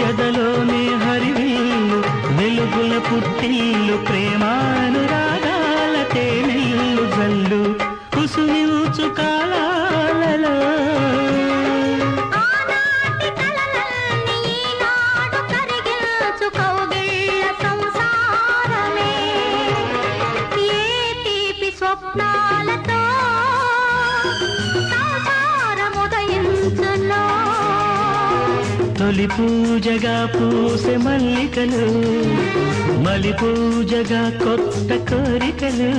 ఎదలోనే హరివిల్లు వెలుగుల పుట్టిల్లు ప్రేమాను తొలి పూజగా పూసె మల్లికలు మలి పూజగా కొత్త కోరికలు.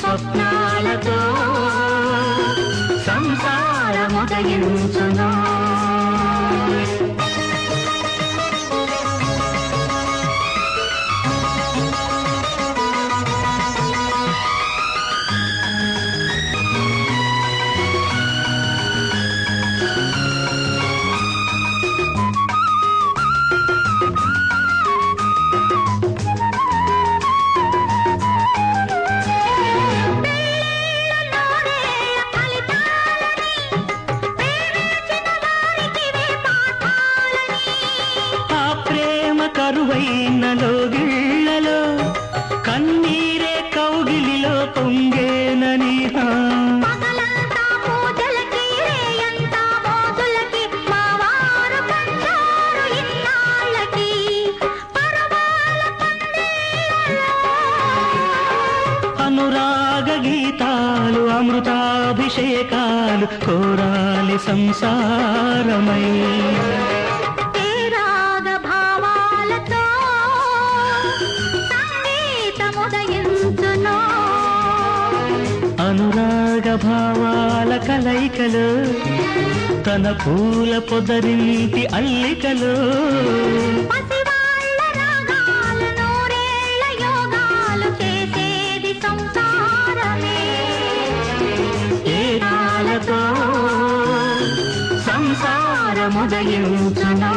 స్వప్నాలతో సంసారముదయించునా పంచారు ఇన్నాళ్ళకి. పరవాల పందేళ్ళలో అనురాగ గీతాలు అమృతాభిషేకాలు కోరాలి సంసారమై. అనురాగ భావాల కలయికలు తన పూల పొదరింటి అల్లికలు. రాలతో సంసారముదయించునా